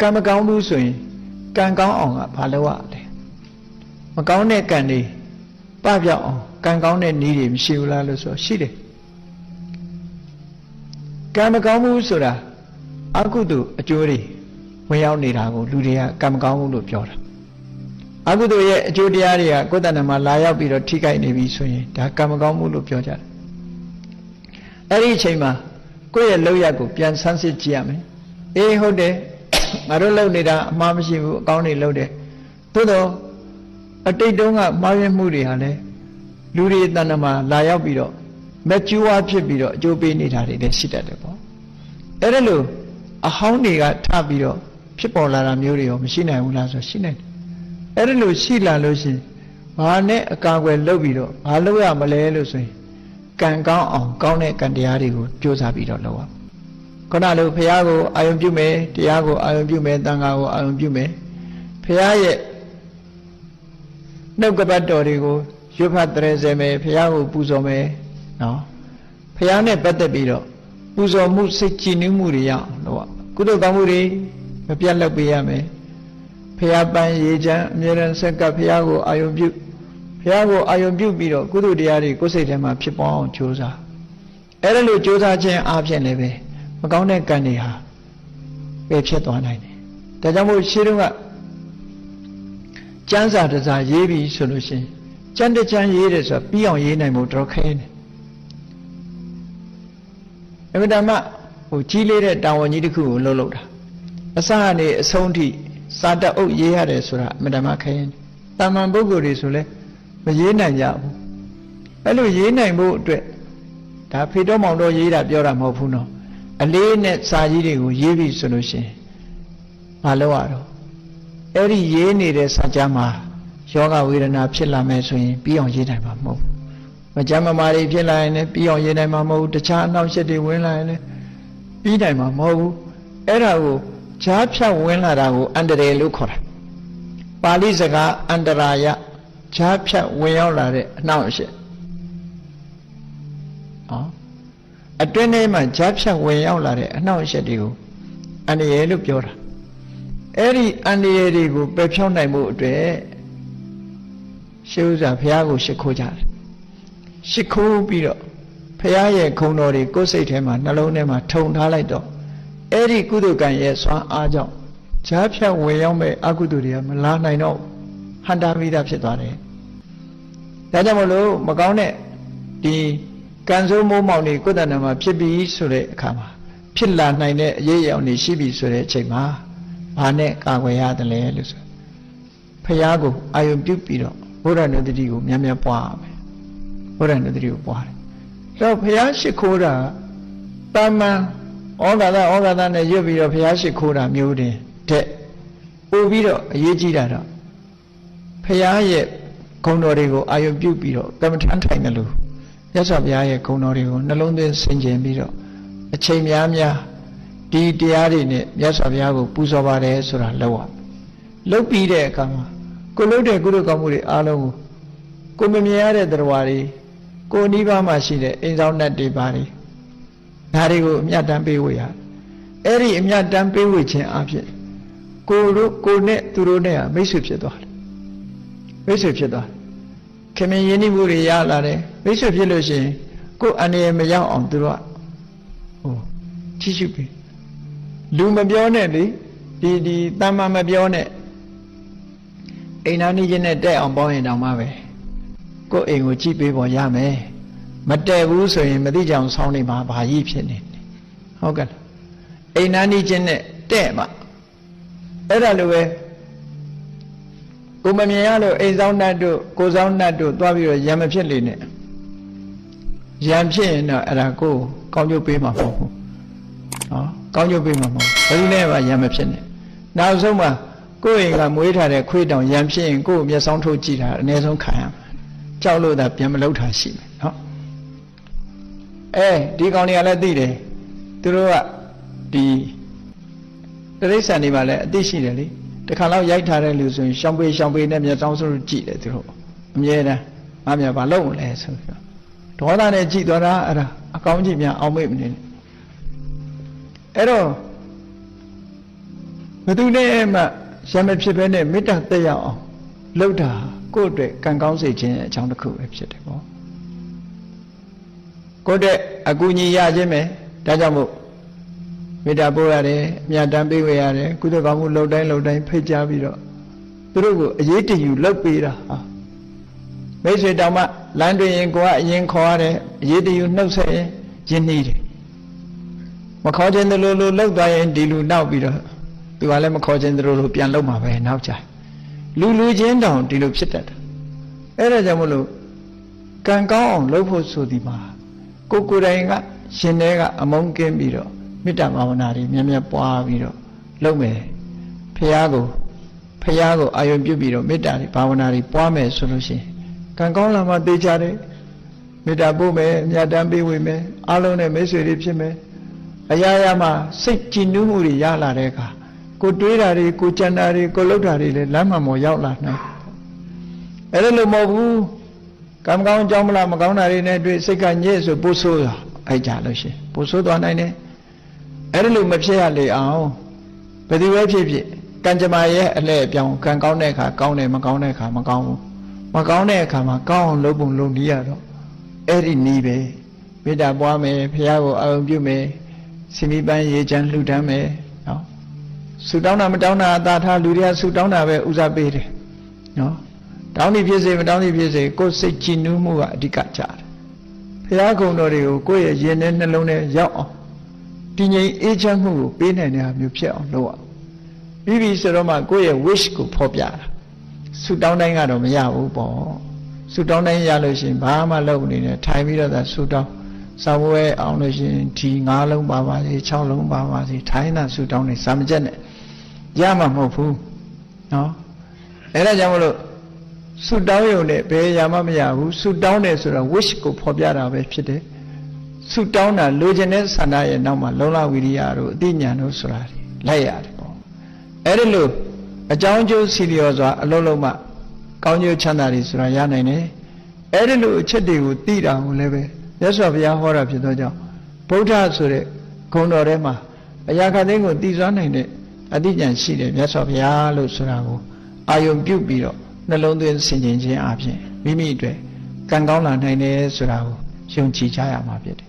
ကံမကောင်းဘူးဆိုရင်ကံကောင်းအောင်ကဘာလုပ်ရလဲမကောင်းတဲ့ကံတွေပပြောက်အောင်ကံကောင်းတဲ့နည်းတွေမရှိဘူးလားလို့ဆိုရှိတယ်ကံမကောင်းဘူးဆိုတာအကုသိုလ်အကျိုးတွေဝင်ရောက်နေတာကိုလူတွေကကံမကောင်းဘူးလို့ပြောတာအကုသိုလ်ရဲ့အကျိုးတရားတွေကကိုယ်တဏ္ဍာမှာလာရောက်ပြီးတော့ထိခိုက်နေပြီဆိုရင်ဒါကံမကောင်းဘူးလို့ပြောကြတယ်အဲ့ဒီအချိန်မှာကိုယ့်ရဲ့လောက်ရကိုပြန်ဆန်းစစ်ကြည့်ရမယ်အေးဟုတ်တယ် ငါတို့လုပ်နေတာအမှားမရှိဘူးအကောင်းနေလုပ်တယ်သို့တော့အတိတ်တုန်းကမှားယွင်းမှုတွေဟာလည်းလူတွေတဏ္ဍာမှာလာရောက်ပြီးတော့မကျူးဝါဖြစ်ပြီးတော့အကျိုးပေးနေတာတွေလည်းရှိတတ်တယ်ပေါ့အဲ့ဒါလို့အဟောင်းတွေကထပြီးတော့ဖြစ်ပေါ်လာတာမျိုးတွေရောမရှိနိုင်ဘူးလားဆိုရှိနိုင်တယ်အဲ့ဒါလို့ရှိလာလို့ရှိရင်ဘာနဲ့အကာအကွယ်လုပ်ပြီးတော့ဘာလုပ်ရမလဲလို့ဆိုရင်ကံကောင်းအောင်ကောင်းတဲ့ကံတရားတွေကိုကြိုးစားပြီးတော့လုပ်ရမယ် ခုနလိုဘုရားကိုအာယုံပြုမယ်တရားကိုအာယုံပြုမယ်တန်ခါကိုအာယုံပြုမယ်ဘုရားရဲ့နှုတ်ကပတ်တော်တွေကိုရွတ်ဖတ်တရေစေမယ်ဘုရားကိုပူဇော်မယ်နော်ဘုရားနဲ့ပတ်သက်ပြီးတော့ပူဇော်မှုစိတ်ကြည်နူးမှုတွေရအောင်လို့ကုသိုလ်ကောင်းမှုတွေမပြတ်လုပ်ပေးရမယ်ဘုရားပန်းရေချမ်းအမြဲတမ်းဆက်ကပ်ဘုရားကိုအာယုံပြုဘုရားကိုအာယုံပြုပြီးတော့ကုသိုလ်တရားတွေကိုယ်စိတ်ထဲမှာဖြစ်ပေါ်အောင်ကြိုးစားအဲ့ဒါလို့ကြိုးစားခြင်းအပြင်လည်းပဲ မကောင်းတဲ့ကံတွေဟာပယ်ဖြစ်သွားနိုင်တယ်ဒါကြောင့်မို့ရှင်းတော့ကကျမ်းစာတစ်စာရေးပြီဆိုလို့ရှိရင်ကျမ်းတစ်ကျမ်းရေးတယ်ဆိုတာပြီးအောင်ရေးနိုင်ဖို့တော်ခဲတယ်အမြဲတမ်းဟိုကြီးလေးတဲ့တာဝန်ကြီးတစ်ခုကိုလှုပ်လှုပ်တာအစကနေအဆုံးထိစာတအုပ်ရေးရတယ်ဆိုတာအမြဲတမ်းခဲရင်တာမန်ပုဂ္ဂိုလ်တွေဆိုလဲမရေးနိုင်ကြဘူးအဲ့လိုရေးနိုင်ဖို့အတွက်ဒါဖေတော်မောင်တော်ရေးတာပြောတာမဟုတ်ဘူးနော် အလေးနဲ့စာကြီးတွေကိုရေးပြီဆိုလို့ရှိရင်မလုပ်ရတော့အဲ့ဒီရေးနေတဲ့စာကြမ်းမှာယောဂဝေဒနာဖြစ်လာမယ်ဆိုရင်ပြီးအောင်ရေးနိုင်မှာမဟုတ်ဘူးမကြမ်းမမာတွေဖြစ်လာရင်လည်းပြီးအောင်ရေးနိုင်မှာမဟုတ်ဘူးတခြားအနှောင့်အယှက်တွေဝင်လာရင်လည်းပြီးနိုင်မှာမဟုတ်ဘူးအဲ့ဒါကိုဈာဖြတ်ဝင်လာတာကိုအန္တရာယ်လို့ခေါ်တာပါဠိစကားအန္တရာယဈာဖြတ်ဝင်ရောက်လာတဲ့အနှောင့်အယှက်ဟော အတွင်းထဲမှာဈာဖြတ်ဝင်ရောက်လာတဲ့အနှောင့်အယှက်တွေကိုအန္တရာယ်လို့ပြောတာအဲ့ဒီအန္တရာယ်တွေကိုပယ်ဖြောင်းနိုင်မှုအတွက်ရှေးဥစွာဘုရားကိုရှ िख ိုးကြတယ်ရှ िख ိုးပြီးတော့ဘုရားရဲ့ခုံတော်တွေကိုယ်စိတ်ထဲမှာနှလုံးထဲမှာထုံထားလိုက်တော့အဲ့ဒီကုသိုလ်ကံရဲ့စွမ်းအားကြောင့်ဈာဖြတ်ဝင်ရောက်မဲ့အကုသိုလ်တွေကမလာနိုင်တော့ဟန္တာမိတာဖြစ်သွားတယ်ဒါကြောင့်မလို့မကောင်းတဲ့ဒီ ကံစိုးမိုးမောင်တွေကိုယ်တဏ္ဍာမှာဖြစ်ပြီးဆိုတဲ့အခါမှာဖြစ်လာနိုင်တဲ့အရေးအယောင်တွေရှိပြီဆိုတဲ့အချိန်မှာဘာနဲ့ကာကွယ်ရတယ်လဲလို့ဆိုဖះကိုအာယုံပြုတ်ပြီးတော့ဘုရားနုတ္တိကိုများများပွားရမယ်ဘုရားနုတ္တိကိုပွားတယ်တော့ဖះရှိခိုးတာတာမန်ဩဃာသဩဃာသနဲ့ရွတ်ပြီးတော့ဖះရှိခိုးတာမျိုးတင်တဲ့ပို့ပြီးတော့အရေးကြီးတာတော့ဖះရဲ့ဂုဏ်တော်တွေကိုအာယုံပြုတ်ပြီးတော့ကမ္မထမ်းထိုင်တယ်လို့ မြတ်စွာဘုရားရဲ့ဂုဏ်တော်တွေကိုနှလုံးသွင်းဆင်ခြင်ပြီးတော့အချိန်များများဒီတရားတွေနဲ့မြတ်စွာဘုရားကိုပူဇော်ပါတယ်ဆိုတာလောက်ရလောက်ပြီးတဲ့အခါမှာကိုလုပ်တဲ့ကုသိုလ်ကောင်းမှုတွေအားလုံးကိုကိုမမြင်ရတဲ့တရားတွေကိုနိဗ္ဗာန်မှာရှိတဲ့အိမ်ဆောင်တ်တွေပါတွေဒါတွေကိုအမြတ်တမ်းပေးဝေရအဲ့ဒီအမြတ်တမ်းပေးဝေခြင်းအဖြစ်ကိုတို့ကိုနဲ့သူတို့နဲ့မိတ်ဆွေဖြစ်သွားတယ်မိတ်ဆွေဖြစ်သွားခင်မင်းယဉ်နိမှုတွေရလာတယ် မိတ်ဆွေဖြစ်လို့ရှိရင်ကိုယ်အနေနဲ့မရောက်အောင်သူတို့ကဟိုကြည့်ရှုပြီးလူမပြောနဲ့လေဒီဒီတမ္မာမပြောနဲ့အိမ်နာနေချင်းနဲ့တက်အောင်ပေါင်းရင်တောင်မှပဲကိုယ်အိမ်ကိုကြည့်ပေးပေါ်ရမယ်မတက်ဘူးဆိုရင်မသိကြအောင်ဆောင်းနေမှာဘာကြီးဖြစ်နေဟုတ်ကဲ့အိမ်နာနေချင်းနဲ့တဲ့မှာအဲ့ဒါလိုပဲကိုမမြင်ရလို့အိမ်ဆောင်နှတ်တို့ကိုဆောင်နှတ်တို့သွားပြီးတော့ရံမဖြစ်လေနဲ့ ရံဖြစ်ရင်တော့အဲ့ဒါကိုကောင်းကျိုးပေးမှာမဟုတ်ဘူးနော်ကောင်းကျိုးပေးမှာမဟုတ်ဘယ်သူနဲ့မှရံမဖြစ်နဲ့နောက်ဆုံးမှာကိုယ့်အိမ်ကမွေးထားတဲ့ခွေးတောင်ရံဖြစ်ရင်ကိုယ့်မျက်စောင်းထုတ်ကြည့်တာအနည်းဆုံးခံရမှာကြောက်လို့သာပြန်မလုပ်တာရှိမယ်နော်အဲဒီကောင်တွေကလည်းသိတယ်သူတို့ကဒီတရိစ္ဆာန်တွေမှာလည်းအသိရှိတယ်လေတခါတော့ရိုက်ထားတဲ့လူဆိုရင်ရှောင်းပေးရှောင်းပေးနဲ့မျက်စောင်းဆုံးကြည့်တယ်သူတို့အမြဲတမ်းမမြဘာလုပ်မလဲဆိုပြီး ဒေါသနဲ့ကြည့်သွားတာအဲ့ဒါအကောင်းကြီးများအောင်မေ့မနေနဲ့အဲ့တော့ဘသူနဲ့မှရမဖြစ်ဘဲနဲ့မေတ္တာတက်ရောက်အောင်လှုပ်တာကိုယ့်အတွက်ကံကောင်းစေခြင်းရဲ့အကြောင်းတစ်ခုပဲဖြစ်တယ်ပေါ့ကိုယ့်အတွက်အကူအညီရခြင်းပဲဒါကြောင့်မို့မေတ္တာပို့ရတယ်အမြတ်တမ်းပေးဝေရတယ်ကုသကောင်းမှုလှုပ်တိုင်းလှုပ်တိုင်းဖိတ်ကြားပြီးတော့သူတို့ကိုအရေးတယူလှုပ်ပေးတာဟာမိတ်ဆွေတောင်မှ လမ်းတွင်ရင်ကိုကအရင်ခေါ်ရတယ်အရေးတယူနှုတ်ဆက်ရင်ယဉ်နေတယ်မခေါ်ခြင်းတလို့လို့လှုပ်သွားရင်ဒီလူနောက်ပြီးတော့သူကလည်းမခေါ်ခြင်းတလို့လို့ပြန်လှုပ်မှာပဲနောက်ကြလူလူချင်းတောင်ဒီလိုဖြစ်တတ်တယ်အဲ့ဒါကြောင့်မလို့ကံကောင်းအောင်လုပ်ဖို့ဆိုဒီမှာကိုယ်ကိုယ်တိုင်ကရှင်တဲ့ကအမုန်းကင်းပြီးတော့မေတ္တာဘာဝနာတွေမြတ်မြတ်ပွားပြီးတော့လုပ်မယ်ဖះကိုဖះကိုအာယုံပြုပြီးတော့မေတ္တာတွေဘာဝနာတွေပွားမယ်ဆိုလို့ရှိရင် ကံကောင်းလာမှသိကြတယ်မေတ္တာပို့မယ်အမြတ်တမ်းပေးဝေမယ်အားလုံးနဲ့မိတ်ဆွေတွေဖြစ်မယ်အရာရာမှာစိတ်ကြည်နူးမှုတွေရလာတဲ့အခါကိုတွေးတာတွေကိုကြံတာတွေကိုလှုပ်တာတွေလည်းလမ်းမှမော်ရောက်လာနိုင်အဲ့ဒါလို့မဟုတ်ဘူးကံကောင်းကြောင်းမလားမကောင်းတာတွေနဲ့တွေ့စိတ်ကညစ်ဆိုပို့ဆိုးတာအဲ့ကြလို့ရှိရင်ပို့ဆိုးသွားနိုင်တယ်အဲ့ဒါလို့မဖြစ်ရလေအောင်ဘယ်သူပဲဖြစ်ဖြစ်ကံကြမ္မာရဲ့အလဲအပြောင်းကံကောင်းတဲ့အခါကောင်းတယ်မကောင်းတဲ့အခါမကောင်းဘူး မကောင်းတဲ့အခါမှာကောင်းအောင်လုပ်ပုံလုပ်နည်းရတော့အဲ့ဒီနည်းပဲမေတ္တာပွားမယ်ဖះကိုအာရုံပြုမယ်စီမီပန်းရေချမ်းလှူဒန်းမယ်နော်ဆူတောင်းတာမတောင်းတာအသာထားလူတွေကဆူတောင်းတာပဲဥစားပေးတယ်နော်တောင်းသည်ဖြစ်စေမတောင်းသည်ဖြစ်စေကိုယ်စိတ်ကြည်နူးမှုကအဓိကကြတယ်ဖះကုံတော်တွေကိုကိုယ့်ရဲ့ရင်ထဲနှလုံးထဲရောက်အောင်တည်ငြိမ်အေးချမ်းမှုကိုပေးနိုင်တဲ့ဟာမျိုးဖြစ်အောင်လုပ်အောင်ပြီးပြီဆိုတော့မှကိုယ့်ရဲ့ wish ကိုဖော်ပြတာ ဆူတောင်းတိုင်းကတော့မရဘူးပေါ့ဆူတောင်းတိုင်းရလို့ရှိရင်ဘာမှလုပ်မနေနဲ့ထိုင်ပြီးတော့သာဆူတောင်းစာဝဲအောင်လို့ရှိရင်ဒီ9လုံးပါပါစေ6လုံးပါပါစေထိုင်းတာဆူတောင်းနေစာမကျက်နဲ့ရမှာမဟုတ်ဘူးနော်အဲဒါကြောင့်မလို့ဆူတောင်းရုံနဲ့ဘယ်ရမှမရဘူးဆူတောင်းတယ်ဆိုတော့ wish ကိုဖော်ပြတာပဲဖြစ်တယ်ဆူတောင်းတာလိုချင်တဲ့ဆန္ဒရဲ့နောက်မှာလုံလဝိရိယတို့အသိဉာဏ်တို့ဆိုတာလိုက်ရတယ်ပေါ့အဲ့ဒါလို့ အကြောင်းကျိုးစီလျော်စွာအလုံးလုံးမှကောင်းကျိုးချမ်းသာတွေဆိုတာရနိုင်တယ်အဲ့ဒါလို့အချက်တွေကိုသိတာကိုလည်းပဲမြတ်စွာဘုရားဟောတာဖြစ်သောကြောင့်ဗုဒ္ဓဆိုတဲ့ဂုဏ်တော်ထဲမှာအရာခသိန်းကိုတည်စွမ်းနိုင်တဲ့အသိဉာဏ်ရှိတယ်မြတ်စွာဘုရားလို့ဆိုတာကိုအာယုံပြုတ်ပြီးတော့နှလုံးသွင်းဆင်ခြင်ခြင်းအပြင်မိမိအတွက်ကံကောင်းလာနိုင်တယ်ဆိုတာကိုယုံကြည်ကြရမှာဖြစ်တယ်